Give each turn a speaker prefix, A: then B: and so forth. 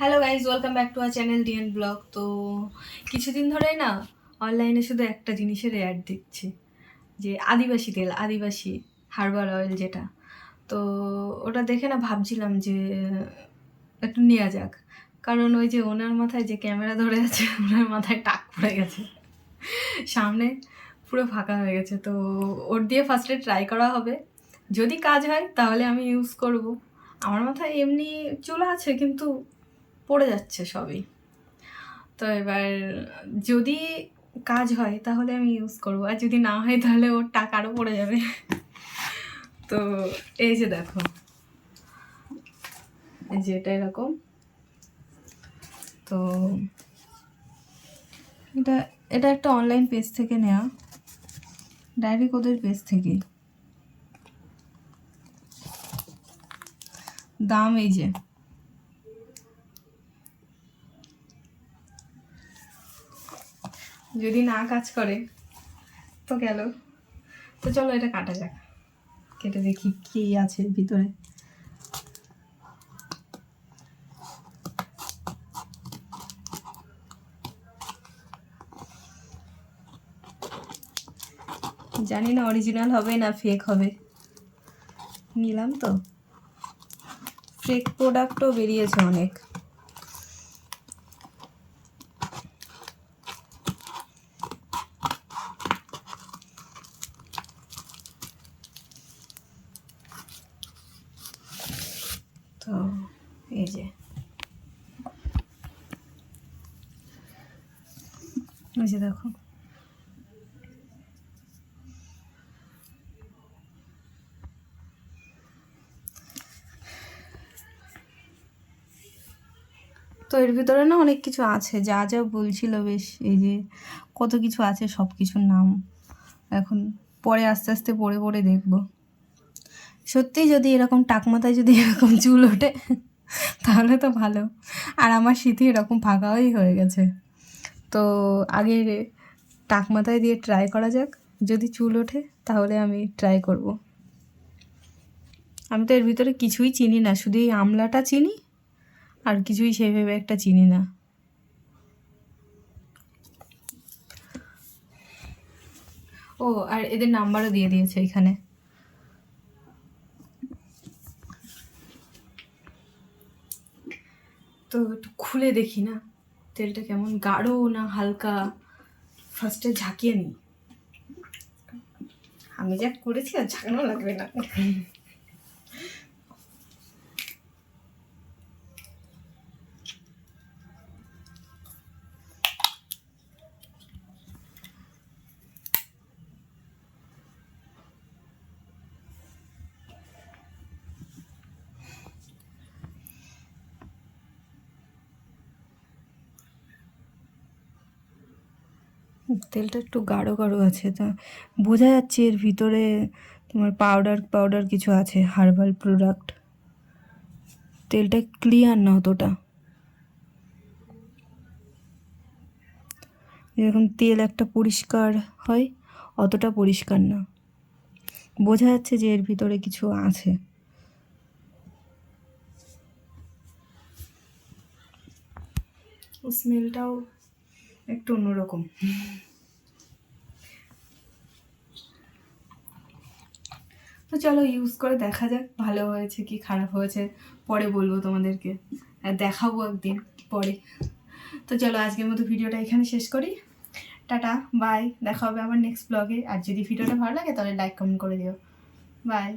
A: Hello guys welcome back to our channel DN blog তো কিছুদিন ধরেই না অনলাইনে শুধু একটা জিনিসের অ্যাড দিচ্ছি যে আদিবাসী তেল, আদিবাসী হার্বাল অয়েল যেটা। তো ওটা দেখে না ভাবছিলাম যে একটু নেওয়া যাক। কারণ ওই যে ওনার মাথায় যে ক্যামেরা ধরে আছে, ওনার মাথায় টাক পড়ে গেছে। সামনে পুরো ফাঁকা হয়ে গেছে। তো ওর দিয়ে ফার্স্টে ট্রাই করা হবে। যদি কাজ হয়, তাহলে আমি ইউজ করব। আমার মাথায় এমনি চুল আছে, কিন্তু পড়ে যাচ্ছে সবই। তো এবার যদি কাজ হয় তাহলে আমি ইউজ করব, আর যদি না হয় তাহলে ওর টাকারও পড়ে যাবে। তো এই যে দেখো, এই যে এটা এরকম। তো এটা এটা একটা অনলাইন পেজ থেকে নেওয়া ডাইরেক্ট কোদের পেজ থেকে। দাম এই যে যদি না কাজ করে, তো গেল। তো চলো এটা কাটা যাক। কেটে দেখি কি আছে ভিতরে। জানি না অরিজিনাল হবে না ফেক হবে। নিলাম তো। ফেক প্রোডাক্টও বেরিয়েছে অনেক। তো এই যে। দেখো। তো এর ভিতরে না অনেক কিছু আছে, যা যা বলছিল বেশ, এই যে কত কিছু আছে সব কিছুর নাম। এখন পরে আস্তে আস্তে পড়ে পড়ে দেখব। সত্যি যদি এরকম টাক মাথায় যদি এরকম চুল ওঠে, তাহলে তো ভালো। আর আমার শীতে এরকম ফাঁকাই হয়ে গেছে। তো আগে টাক মাথায় দিয়ে ট্রাই করা যাক। যদি চুল ওঠে, তাহলে আমি ট্রাই করব। আমি তো এর ভিতরে কিছুই চিনি না, শুধু এই আমলাটা চিনি, আর কিছুই সেভাবে একটা চিনি না। ও, আর এদের নাম্বারও দিয়ে দিয়েছে এখানে। তো একটু খুলে দেখি না। তেলটা কেমন গাঢ় না হালকা? ফার্স্টে ঝাঁকিয়ে নিই। আমি যা করেছি আর ঝাঁকানো লাগবে না। তেলটা একটু গাঢ় গাঢ় আছে, তা বোঝা যাচ্ছে এর ভিতরে তোমার পাউডার পাউডার কিছু আছে হার্বাল প্রোডাক্ট তেলটা ক্লিয়ার না অতটা। যেরকম তেল একটা পরিষ্কার হয়, অতটা পরিষ্কার না। বোঝা যাচ্ছে যে এর ভিতরে কিছু আছে। স্মেলটাও একটু অন্যরকম। তো চলো ইউজ করে দেখা যাক ভালো হয়েছে কি খারাপ হয়েছে। পরে বলব তোমাদেরকে। দেখাবো একদিন পরে। তো চলো আজকের মতো ভিডিওটা এখানে শেষ করি। টাটা বাই দেখা হবে আমার নেক্সট ব্লগে আর যদি ভিডিওটা ভালো লাগে তাহলে লাইক কমেন্ট করে দিও। বাই